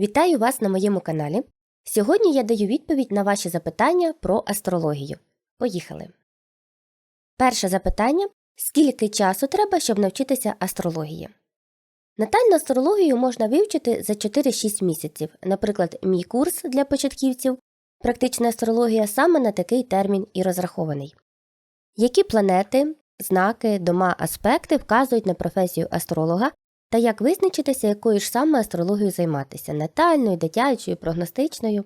Вітаю вас на моєму каналі. Сьогодні я даю відповідь на ваші запитання про астрологію. Поїхали. Перше запитання: скільки часу треба, щоб навчитися астрології? Натальну астрологію можна вивчити за 4-6 місяців. Наприклад, мій курс для початківців Практична астрологія саме на такий термін і розрахований. Які планети, знаки, дома, аспекти вказують на професію астролога та як визначитися, якою ж саме астрологією займатися натальною, дитячою, прогностичною.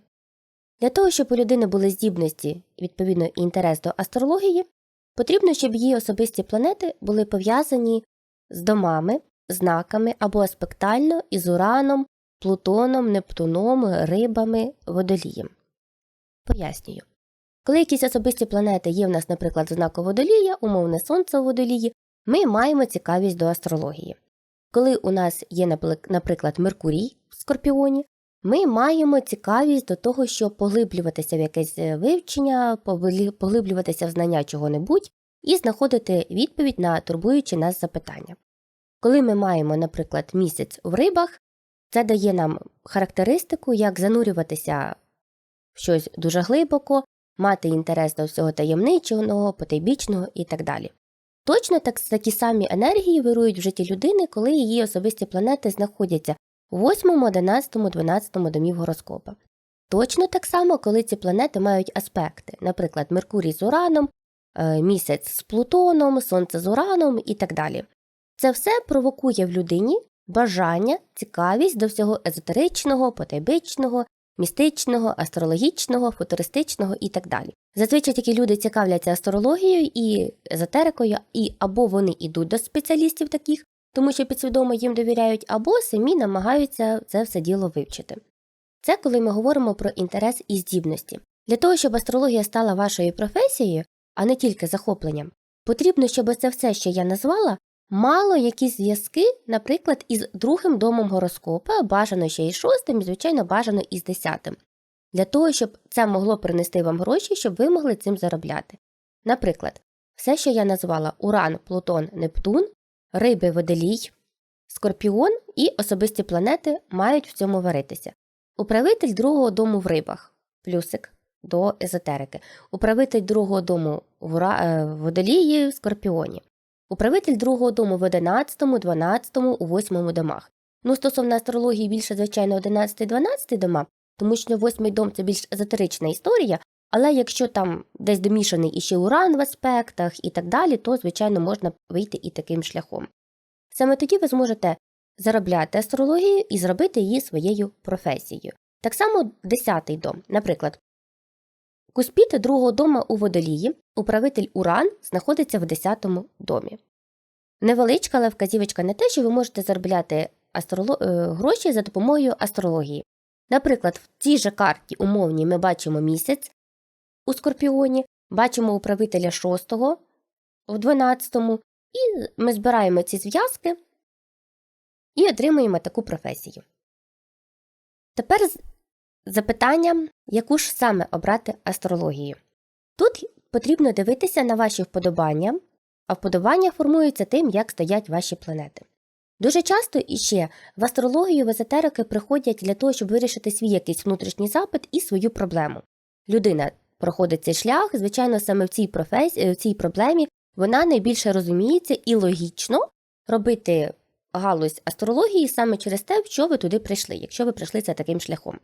Для того, щоб у людини були здібності, відповідно і інтерес до астрології, потрібно, щоб її особисті планети були пов'язані з домами, знаками або аспектально із Ураном, Плутоном, Нептуном, рибами, водолієм. Пояснюю. Коли якісь особисті планети є в нас, наприклад, знаку водолія, умовне сонце у водолії, ми маємо цікавість до астрології. Коли у нас є, наприклад, Меркурій в Скорпіоні, ми маємо цікавість до того, щоб поглиблюватися в якесь е, вивчення, поглиблюватися в знання чого-небудь і знаходити відповідь на турбуючі нас запитання. Коли ми маємо, наприклад, місяць в рибах, це дає нам характеристику, як занурюватися в щось дуже глибоко, мати інтерес до всього таємничого, потайбічного і так далі. Точно так, такі самі енергії вирують в житті людини, коли її особисті планети знаходяться у 8, 11, 12 домів гороскопа. Точно так само, коли ці планети мають аспекти, наприклад, Меркурій з Ураном, е, місяць з Плутоном, Сонце з Ураном і так далі. Це все провокує в людині бажання, цікавість до всього езотеричного, потайбичного, містичного, астрологічного, футуристичного і так далі. Зазвичай такі люди цікавляться астрологією і езотерикою, і або вони йдуть до спеціалістів таких, тому що підсвідомо їм довіряють, або самі намагаються це все діло вивчити. Це коли ми говоримо про інтерес і здібності. Для того, щоб астрологія стала вашою професією, а не тільки захопленням, потрібно, щоб це все, що я назвала, мало якісь зв'язки, наприклад, із другим домом гороскопа, бажано ще із шостим, і, звичайно, бажано із десятим, для того, щоб це могло принести вам гроші, щоб ви могли цим заробляти. Наприклад, все, що я назвала Уран, Плутон, Нептун, риби водолій, Скорпіон і особисті планети мають в цьому варитися. Управитель другого дому в рибах, плюсик до езотерики, управитель другого дому в е, водолії в Скорпіоні. Управитель другого дому в 11, 12, у 8 домах. Ну, стосовно астрології більше, звичайно, 11 12 дома, тому що восьмий дом це більш езотерична історія, але якщо там десь домішаний іще уран в аспектах і так далі, то, звичайно, можна вийти і таким шляхом. Саме тоді ви зможете заробляти астрологію і зробити її своєю професією. Так само 10-й дом, наприклад, Куспіт другого дома у водолії, управитель Уран, знаходиться в 10 домі. Невеличка, але вказівочка на те, що ви можете заробляти астроло... Е, гроші за допомогою астрології. Наприклад, в цій же карті умовній ми бачимо місяць у Скорпіоні, бачимо управителя 6 в 12, і ми збираємо ці зв'язки і отримуємо таку професію. Тепер Запитання, яку ж саме обрати астрологію. Тут потрібно дивитися на ваші вподобання, а вподобання формуються тим, як стоять ваші планети. Дуже часто іще в астрологію в езотерики приходять для того, щоб вирішити свій якийсь внутрішній запит і свою проблему. Людина проходить цей шлях, звичайно, саме в цій професії, в цій проблемі вона найбільше розуміється і логічно робити галузь астрології саме через те, що ви туди прийшли, якщо ви прийшли це таким шляхом.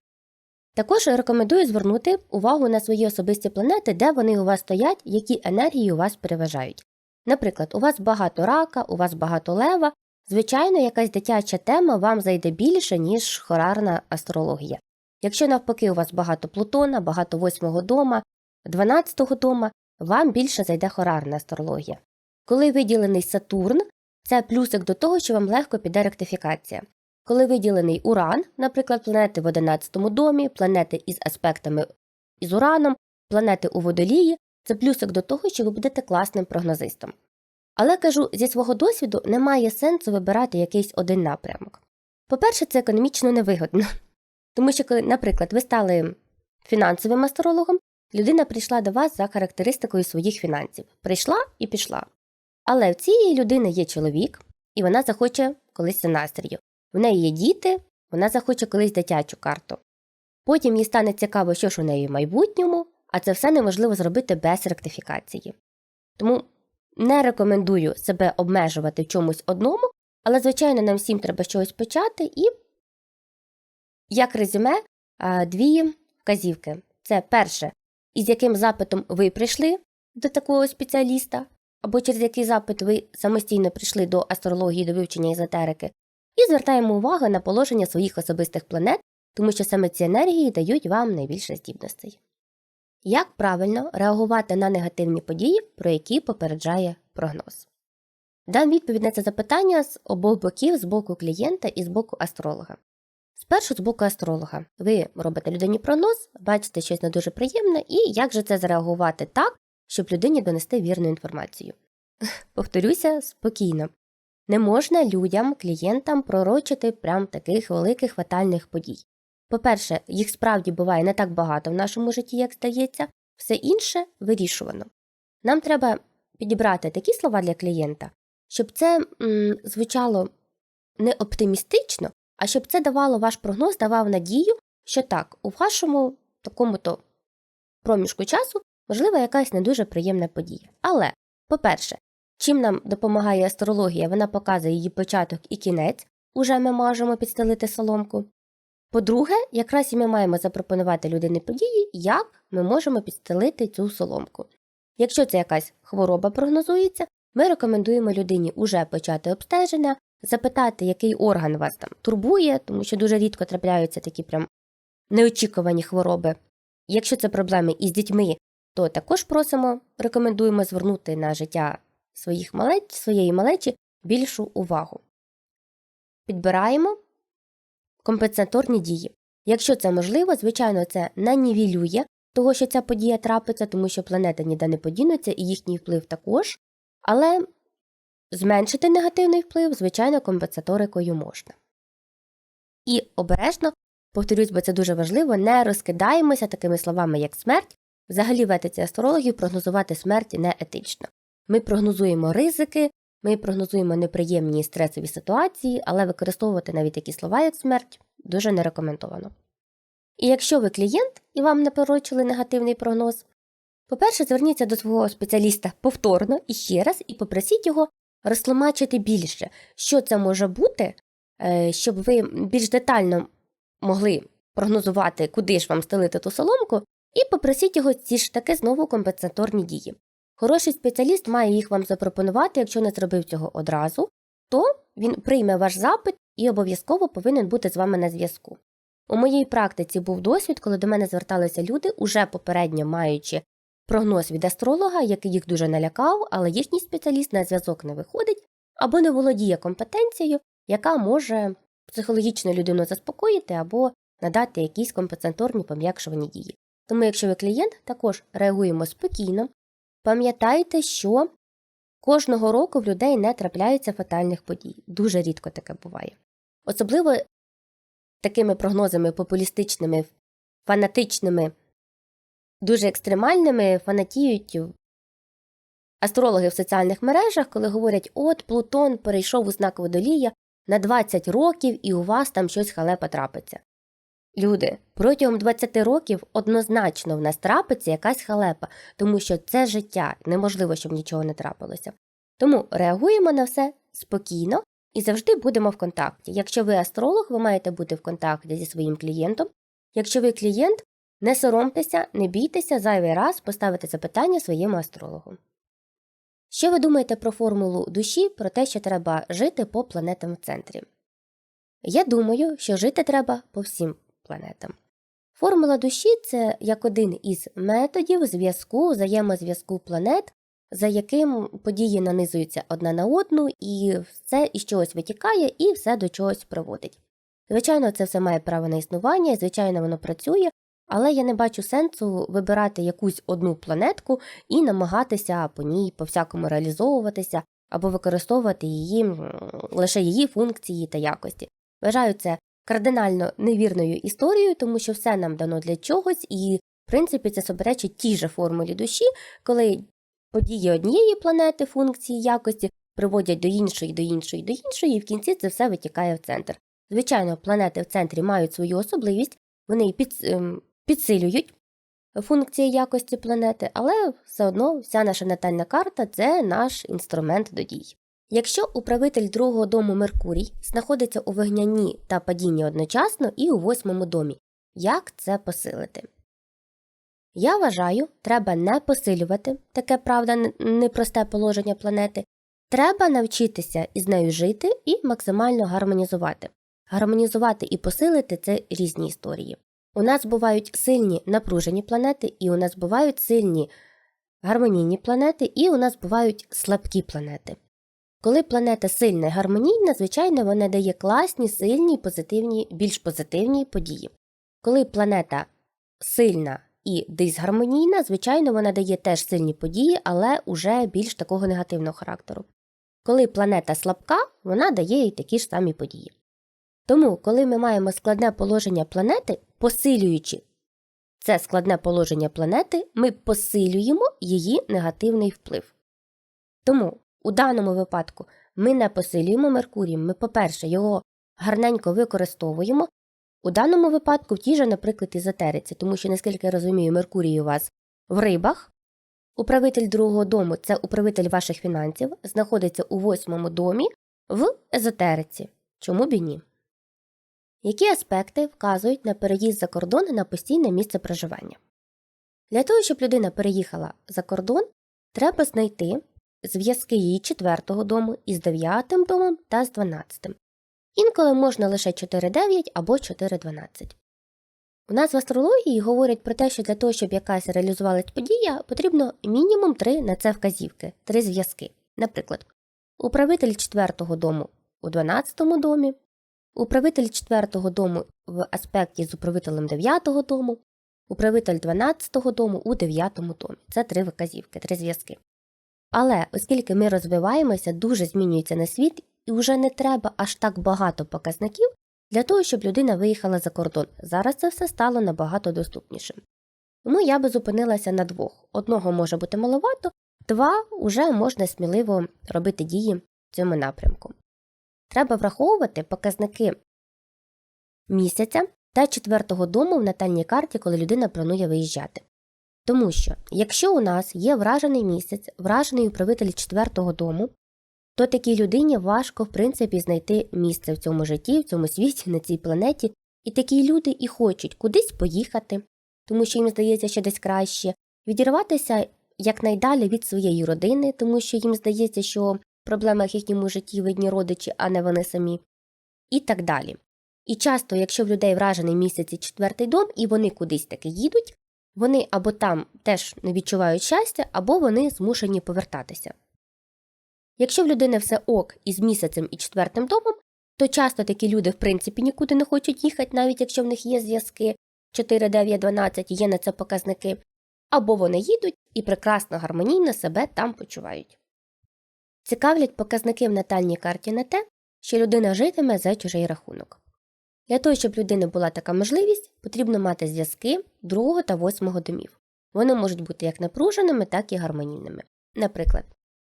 Також рекомендую звернути увагу на свої особисті планети, де вони у вас стоять, які енергії у вас переважають. Наприклад, у вас багато рака, у вас багато лева, звичайно, якась дитяча тема вам зайде більше, ніж хорарна астрологія. Якщо навпаки у вас багато плутона, багато восьмого дома, дванадцятого дома, вам більше зайде хорарна астрологія. Коли виділений Сатурн, це плюсик до того, що вам легко піде ректифікація. Коли виділений Уран, наприклад, планети в 11 домі, планети із аспектами із Ураном, планети у водолії, це плюсик до того, що ви будете класним прогнозистом. Але кажу, зі свого досвіду немає сенсу вибирати якийсь один напрямок. По-перше, це економічно невигодно. Тому що, коли, наприклад, ви стали фінансовим астрологом, людина прийшла до вас за характеристикою своїх фінансів. Прийшла і пішла. Але в цієї людини є чоловік, і вона захоче колись настрію. В неї є діти, вона захоче колись дитячу карту. Потім їй стане цікаво, що ж у неї в майбутньому, а це все неможливо зробити без ректифікації. Тому не рекомендую себе обмежувати в чомусь одному, але, звичайно, нам всім треба чогось почати і, як резюме, дві вказівки. Це перше, із яким запитом ви прийшли до такого спеціаліста, або через який запит ви самостійно прийшли до астрології, до вивчення езотерики, і звертаємо увагу на положення своїх особистих планет, тому що саме ці енергії дають вам найбільше здібностей. Як правильно реагувати на негативні події, про які попереджає прогноз? Дам відповідь на це запитання з обох боків, з боку клієнта і з боку астролога. Спершу з боку астролога. Ви робите людині прогноз, бачите щось не дуже приємне, і як же це зреагувати так, щоб людині донести вірну інформацію. Повторюся спокійно. Не можна людям, клієнтам пророчити прям таких великих фатальних подій. По-перше, їх справді буває не так багато в нашому житті, як здається, все інше вирішувано. Нам треба підібрати такі слова для клієнта, щоб це м, звучало не оптимістично, а щоб це давало ваш прогноз, давав надію, що так, у вашому такому-то проміжку часу можлива якась не дуже приємна подія. Але, по-перше, чим нам допомагає астрологія, вона показує її початок і кінець, уже ми можемо підстелити соломку. По-друге, якраз і ми маємо запропонувати людині події, як ми можемо підстелити цю соломку. Якщо це якась хвороба прогнозується, ми рекомендуємо людині уже почати обстеження, запитати, який орган вас там турбує, тому що дуже рідко трапляються такі прям неочікувані хвороби. Якщо це проблеми із дітьми, то також просимо, рекомендуємо звернути на життя своїх малеч, своєї малечі більшу увагу. Підбираємо компенсаторні дії. Якщо це можливо, звичайно, це нанівелює того, що ця подія трапиться, тому що планети ніде не подінуться і їхній вплив також, але зменшити негативний вплив, звичайно, компенсаторикою можна. І обережно, повторюсь, бо це дуже важливо, не розкидаємося такими словами, як смерть. Взагалі в етиці астрологів прогнозувати смерть не етично. Ми прогнозуємо ризики, ми прогнозуємо неприємні стресові ситуації, але використовувати навіть такі слова, як смерть, дуже не рекомендовано. І якщо ви клієнт і вам не пророчили негативний прогноз, по-перше, зверніться до свого спеціаліста повторно і ще раз, і попросіть його розтлумачити більше, що це може бути, е, щоб ви більш детально могли прогнозувати, куди ж вам стелити ту соломку, і попросіть його ці ж таки знову компенсаторні дії. Хороший спеціаліст має їх вам запропонувати, якщо не зробив цього одразу, то він прийме ваш запит і обов'язково повинен бути з вами на зв'язку. У моїй практиці був досвід, коли до мене зверталися люди, уже попередньо маючи прогноз від астролога, який їх дуже налякав, але їхній спеціаліст на зв'язок не виходить або не володіє компетенцією, яка може психологічно людину заспокоїти або надати якісь компенсаторні пом'якшувані дії. Тому, якщо ви клієнт, також реагуємо спокійно. Пам'ятайте, що кожного року в людей не трапляються фатальних подій. Дуже рідко таке буває. Особливо такими прогнозами популістичними, фанатичними, дуже екстремальними фанатіють астрологи в соціальних мережах, коли говорять, от Плутон перейшов у знак водолія на 20 років і у вас там щось халепа трапиться. Люди, протягом 20 років однозначно в нас трапиться якась халепа, тому що це життя, неможливо, щоб нічого не трапилося. Тому реагуємо на все спокійно і завжди будемо в контакті. Якщо ви астролог, ви маєте бути в контакті зі своїм клієнтом. Якщо ви клієнт, не соромтеся, не бійтеся зайвий раз поставити запитання своєму астрологу. Що ви думаєте про формулу душі, про те, що треба жити по планетам в центрі? Я думаю, що жити треба по всім планетам. Формула душі це як один із методів зв'язку, взаємозв'язку планет, за яким події нанизуються одна на одну, і все із чогось витікає, і все до чогось приводить. Звичайно, це все має право на існування, звичайно, воно працює, але я не бачу сенсу вибирати якусь одну планетку і намагатися по ній по всякому реалізовуватися або використовувати її лише її функції та якості. Вважаю це кардинально невірною історією, тому що все нам дано для чогось, і, в принципі, це суперечить тій же формулі душі, коли події однієї планети, функції якості приводять до іншої, до іншої, до іншої, і в кінці це все витікає в центр. Звичайно, планети в центрі мають свою особливість, вони під, ем, підсилюють функції якості планети, але все одно вся наша натальна карта це наш інструмент до дій. Якщо управитель другого дому Меркурій знаходиться у вигнянні та падінні одночасно і у восьмому домі, як це посилити? Я вважаю, треба не посилювати таке правда непросте положення планети. Треба навчитися із нею жити і максимально гармонізувати. Гармонізувати і посилити це різні історії. У нас бувають сильні напружені планети, і у нас бувають сильні гармонійні планети, і у нас бувають слабкі планети. Коли планета сильна і гармонійна, звичайно, вона дає класні, сильні, позитивні, більш позитивні події. Коли планета сильна і дисгармонійна, звичайно, вона дає теж сильні події, але уже більш такого негативного характеру. Коли планета слабка, вона дає і такі ж самі події. Тому, коли ми маємо складне положення планети, посилюючи це складне положення планети, ми посилюємо її негативний вплив. Тому у даному випадку ми не посилюємо Меркурій, ми, по-перше, його гарненько використовуємо. У даному випадку в же, наприклад, ізотериці, тому що, наскільки я розумію, Меркурій у вас в рибах. Управитель другого дому це управитель ваших фінансів, знаходиться у восьмому домі в езотериці. Чому б і ні? Які аспекти вказують на переїзд за кордон на постійне місце проживання? Для того, щоб людина переїхала за кордон, треба знайти зв'язки її четвертого дому із дев'ятим домом та з дванадцятим. Інколи можна лише 4-9 або 4-12. У нас в астрології говорять про те, що для того, щоб якась реалізувалась подія, потрібно мінімум 3 на це вказівки, 3 зв'язки. Наприклад, управитель четвертого дому у 12 му домі, управитель четвертого дому в аспекті з управителем дев'ятого дому, управитель 12 дому у 9-му домі. Це три вказівки, три зв'язки. Але оскільки ми розвиваємося, дуже змінюється на світ, і вже не треба аж так багато показників для того, щоб людина виїхала за кордон. Зараз це все стало набагато доступнішим. Тому я би зупинилася на двох. Одного може бути маловато, два вже можна сміливо робити дії в цьому напрямку. Треба враховувати показники місяця та четвертого дому в натальній карті, коли людина планує виїжджати. Тому що, якщо у нас є вражений місяць, вражений управитель четвертого дому, то такій людині важко, в принципі, знайти місце в цьому житті, в цьому світі, на цій планеті, і такі люди і хочуть кудись поїхати, тому що їм здається, що десь краще, відірватися якнайдалі від своєї родини, тому що їм здається, що в проблемах їхньому житті видні родичі, а не вони самі, і так далі. І часто, якщо в людей вражений місяць і четвертий дом, і вони кудись таки їдуть, вони або там теж не відчувають щастя, або вони змушені повертатися. Якщо в людини все ок із місяцем і четвертим домом, то часто такі люди, в принципі, нікуди не хочуть їхати, навіть якщо в них є зв'язки 4, 9, 12, є на це показники, або вони їдуть і прекрасно гармонійно себе там почувають. Цікавлять показники в натальній карті на те, що людина житиме за чужий рахунок. Для того, щоб людини була така можливість, потрібно мати зв'язки другого та восьмого домів. Вони можуть бути як напруженими, так і гармонійними. Наприклад,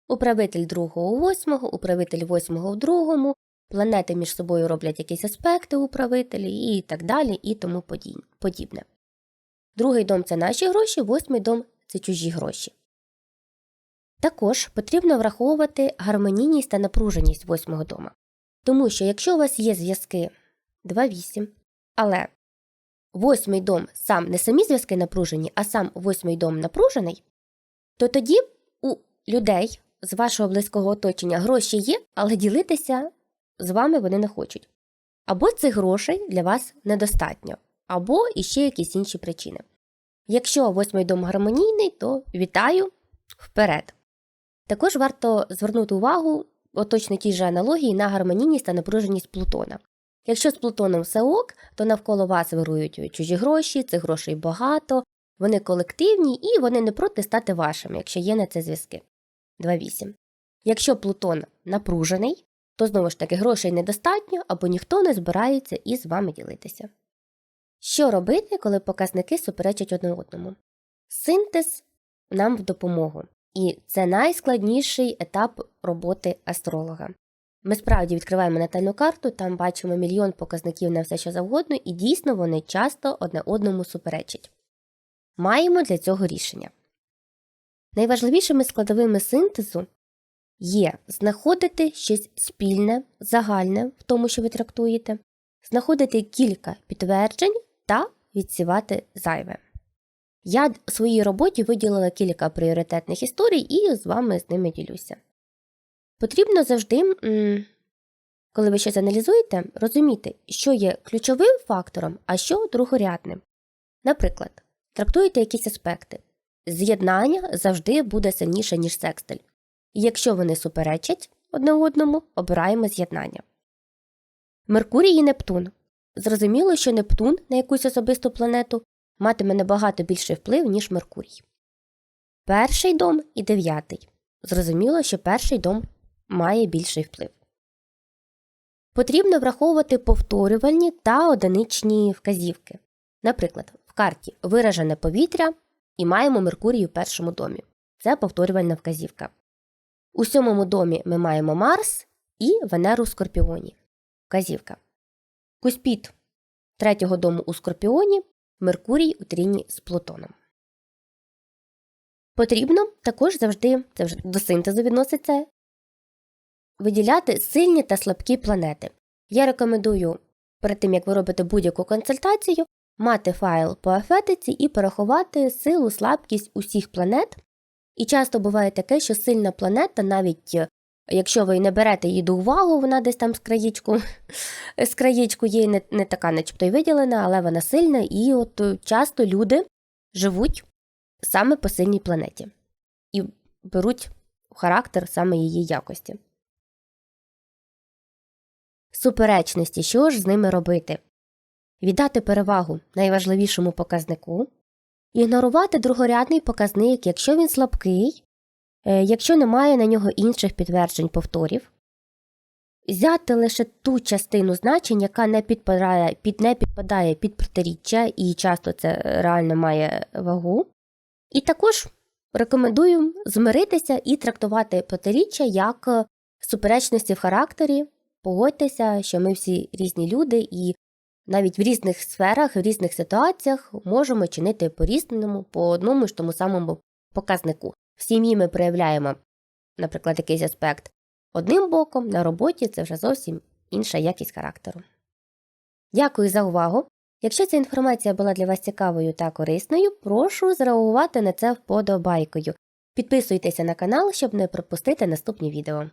управитель другого у восьмого, управитель восьмого у другому, планети між собою роблять якісь аспекти управителі і так далі, і тому подібне. Другий дом це наші гроші, восьмий дом це чужі гроші. Також потрібно враховувати гармонійність та напруженість восьмого дома. Тому що якщо у вас є зв'язки 2-8, але восьмий дом сам не самі зв'язки напружені, а сам восьмий дом напружений, то тоді у людей з вашого близького оточення гроші є, але ділитися з вами вони не хочуть. Або цих грошей для вас недостатньо, або іще якісь інші причини. Якщо восьмий дом гармонійний, то вітаю вперед. Також варто звернути увагу оточно тій же аналогії на гармонійність та напруженість Плутона. Якщо з Плутоном все ок, то навколо вас вирують чужі гроші, цих грошей багато, вони колективні і вони не проти стати вашими, якщо є на це зв'язки. 2.8. Якщо Плутон напружений, то знову ж таки грошей недостатньо або ніхто не збирається із вами ділитися. Що робити, коли показники суперечать одне одному? Синтез нам в допомогу. І це найскладніший етап роботи астролога. Ми справді відкриваємо натальну карту, там бачимо мільйон показників на все, що завгодно, і дійсно вони часто одне одному суперечать. Маємо для цього рішення. Найважливішими складовими синтезу є знаходити щось спільне, загальне в тому, що ви трактуєте, знаходити кілька підтверджень та відсівати зайве. Я в своїй роботі виділила кілька пріоритетних історій і з вами з ними ділюся. Потрібно завжди, коли ви щось аналізуєте, розуміти, що є ключовим фактором, а що другорядним. Наприклад, трактуєте якісь аспекти. З'єднання завжди буде сильніше, ніж секстиль. І якщо вони суперечать одне одному, обираємо з'єднання. Меркурій і Нептун. Зрозуміло, що Нептун на якусь особисту планету матиме набагато більший вплив, ніж Меркурій. Перший дом і дев'ятий. Зрозуміло, що перший дом має більший вплив. Потрібно враховувати повторювальні та одиничні вказівки. Наприклад, в карті виражене повітря і маємо Меркурій у першому домі. Це повторювальна вказівка. У сьомому домі ми маємо Марс і Венеру в Скорпіоні. Вказівка. Куспіт третього дому у Скорпіоні, Меркурій у тріні з Плутоном. Потрібно також завжди, це вже до синтезу відноситься, виділяти сильні та слабкі планети. Я рекомендую перед тим, як ви робите будь-яку консультацію, мати файл по афетиці і порахувати силу, слабкість усіх планет. І часто буває таке, що сильна планета, навіть е, якщо ви не берете її до уваги, вона десь там з краєчку, з краєчку є не, не така, начебто й виділена, але вона сильна, і от е, часто люди живуть саме по сильній планеті і беруть характер саме її якості. Суперечності, що ж з ними робити? Віддати перевагу найважливішому показнику, ігнорувати другорядний показник, якщо він слабкий, е, якщо немає на нього інших підтверджень повторів, взяти лише ту частину значень, яка не підпадає під, не підпадає під протиріччя, і часто це реально має вагу. І також рекомендую змиритися і трактувати протиріччя як е, суперечності в характері. Погодьтеся, що ми всі різні люди, і навіть в різних сферах, в різних ситуаціях можемо чинити по різному, по одному ж тому самому показнику. В сім'ї ми проявляємо, наприклад, якийсь аспект одним боком, на роботі це вже зовсім інша якість характеру. Дякую за увагу! Якщо ця інформація була для вас цікавою та корисною, прошу зреагувати на це вподобайкою. Підписуйтеся на канал, щоб не пропустити наступні відео.